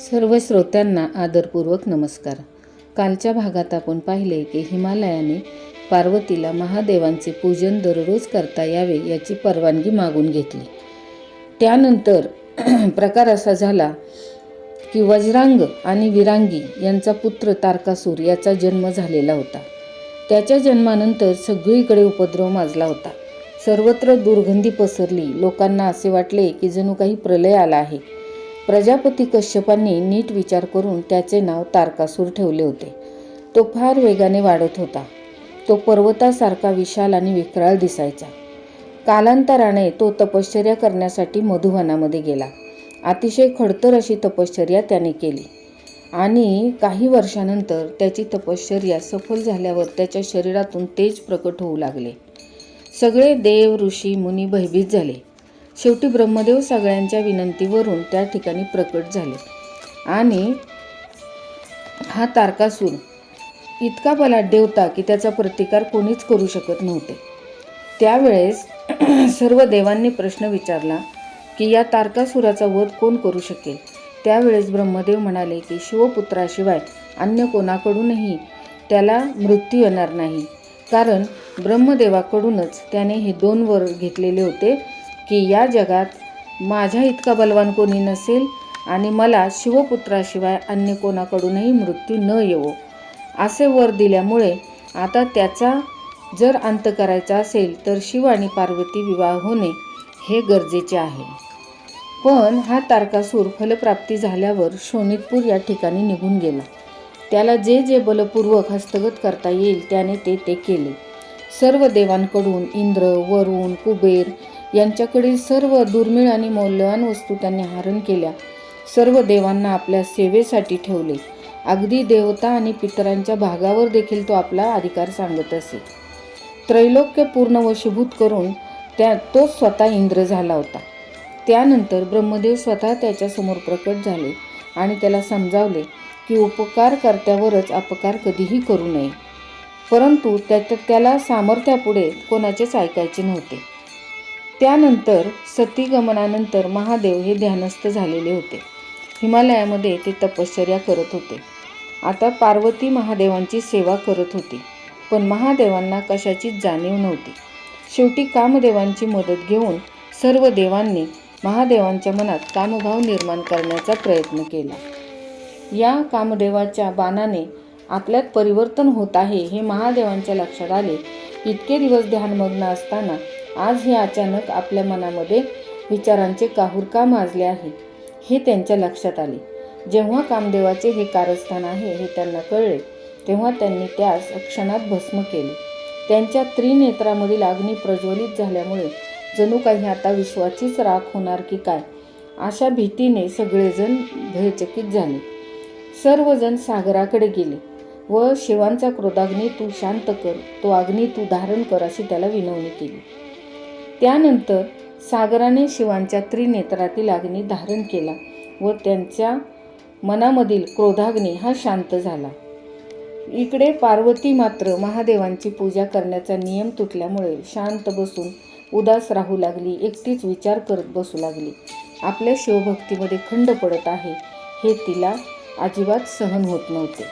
सर्व श्रोत्यांना आदरपूर्वक नमस्कार. कालच्या भागात आपण पाहिले की हिमालयाने पार्वतीला महादेवांचे पूजन दररोज करता यावे याची परवानगी मागून घेतली. त्यानंतर प्रकार असा झाला की वज्रांग आणि विरांगी यांचा पुत्र तारकासूर याचा जन्म झालेला होता. त्याच्या जन्मानंतर सगळीकडे उपद्रव माजला होता. सर्वत्र दुर्गंधी पसरली. लोकांना असे वाटले की जणू काही प्रलय आला आहे. प्रजापती कश्यपांनी नीट विचार करून त्याचे नाव तारकासूर ठेवले होते. तो फार वेगाने वाढत होता. तो पर्वतासारखा विशाल आणि विक्राळ दिसायचा. कालांतराने तो तपश्चर्या करण्यासाठी मधुवनामध्ये गेला. अतिशय खडतर अशी तपश्चर्या त्याने केली. आणि काही वर्षानंतर त्याची तपश्चर्या सफल झाल्यावर त्याच्या शरीरातून तेज प्रकट होऊ लागले. सगळे देव ऋषी मुनी भयभीत झाले. शेवटी ब्रह्मदेव सगळ्यांच्या विनंतीवरून त्या ठिकाणी प्रकट झाले. आणि हा तारकासूर इतका बलाढ्य होता की त्याचा प्रतिकार कोणीच करू शकत नव्हते. त्यावेळेस सर्व देवांनी प्रश्न विचारला की या तारकासुराचा वध कोण करू शकेल? त्यावेळेस ब्रह्मदेव म्हणाले की शिवपुत्राशिवाय अन्य कोणाकडूनही त्याला मृत्यू येणार नाही. कारण ब्रह्मदेवाकडूनच त्याने हे दोन वर घेतलेले होते की या जगात माझ्या इतका बलवान कोणी नसेल आणि मला शिवपुत्राशिवाय अन्य कोणाकडूनही मृत्यू न येवो. असे वर दिल्यामुळे आता त्याचा जर अंत करायचा असेल तर शिव आणि पार्वती विवाह होणे हे गरजेचे आहे. पण हा तारकासूर फलप्राप्ती झाल्यावर शोणितपूर या ठिकाणी निघून गेला. त्याला जे जे बलपूर्वक हस्तगत करता येईल त्याने ते ते केले. सर्व देवांकडून इंद्र वरुण कुबेर यांच्याकडील सर्व दुर्मिळ आणि मौल्यवान वस्तू त्यांनी हरण केल्या. सर्व देवांना आपल्या सेवेसाठी ठेवले. अगदी देवता आणि पितरांच्या भागावर देखील तो आपला अधिकार सांगत असे. त्रैलोक्य पूर्ण वशीभूत करून त्या तो स्वतः इंद्र झाला होता. त्यानंतर ब्रह्मदेव स्वतः त्याच्यासमोर प्रकट झाले आणि त्याला समजावले की उपकारकर्त्यावरच अपकार कधीही करू नये. परंतु त्यात त्याला सामर्थ्यापुढे कोणाचेच ऐकायचे नव्हते. त्यानंतर सतीगमनानंतर महादेव हे ध्यानस्थ झालेले होते. हिमालयामध्ये ते तपश्चर्या करत होते. आता पार्वती महादेवांची सेवा करत होती पण महादेवांना कशाचीच जाणीव नव्हती. शेवटी कामदेवांची मदत घेऊन सर्व देवांनी महादेवांच्या मनात कामभाव निर्माण करण्याचा प्रयत्न केला. या कामदेवाच्या बाणाने आपल्यात परिवर्तन होत आहे हे महादेवांच्या लक्षात आले. इतके दिवस ध्यानमग्न असताना आज हे अचानक आपल्या मनामध्ये विचारांचे काहूर का माजले आहे? हे त्यांच्या लक्षात आले. जेव्हा कामदेवाचे हे कारस्थान आहे हे त्यांना कळले तेव्हा त्यांनी त्यास क्षणात भस्म केले. त्यांच्या त्रिनेत्रामधील अग्नी प्रज्वलित झाल्यामुळे जणू काही आता विश्वाचीच राख होणार की काय? अशा भीतीने सगळेजण भयचकित झाले. सर्वजण सागराकडे गेले व शिवांचा क्रोधाग्नी तू शांत कर तो अग्नी तू धारण कर अशी त्याला विनवणी केली. त्यानंतर सागराने शिवांच्या त्रिनेत्रातील अग्नी धारण केला व त्यांच्या मनामधील क्रोधाग्नी हा शांत झाला. इकडे पार्वती मात्र महादेवांची पूजा करण्याचा नियम तुटल्यामुळे शांत बसून उदास राहू लागली एकटीच विचार करत बसू लागली. आपल्या शिवभक्तीमध्ये खंड पडत आहे हे तिला अजिबात सहन होत नव्हते.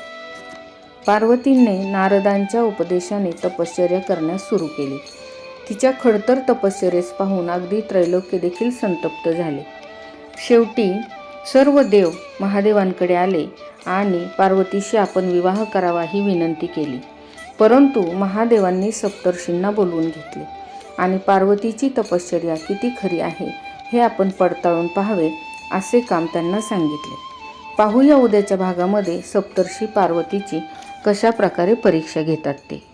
पार्वतीने नारदांच्या उपदेशाने तपश्चर्या करण्यास सुरू केली. तिच्या खडतर तपस्यरेस पाहून अगदी त्रैलोक्य देखील संतप्त झाले. शेवटी सर्व देव महादेवांकडे आले आणि पार्वतीशी आपण विवाह करावा ही विनंती केली. परंतु महादेवांनी सप्तर्षींना बोलवून घेतले. आणि पार्वतीची तपश्चर्या किती खरी आहे हे आपण पडताळून पाहावे असे काम त्यांना सांगितले. पाहूया उद्याच्या भागामध्ये सप्तर्षी पार्वतीची कशा प्रकारे परीक्षा घेतात ते.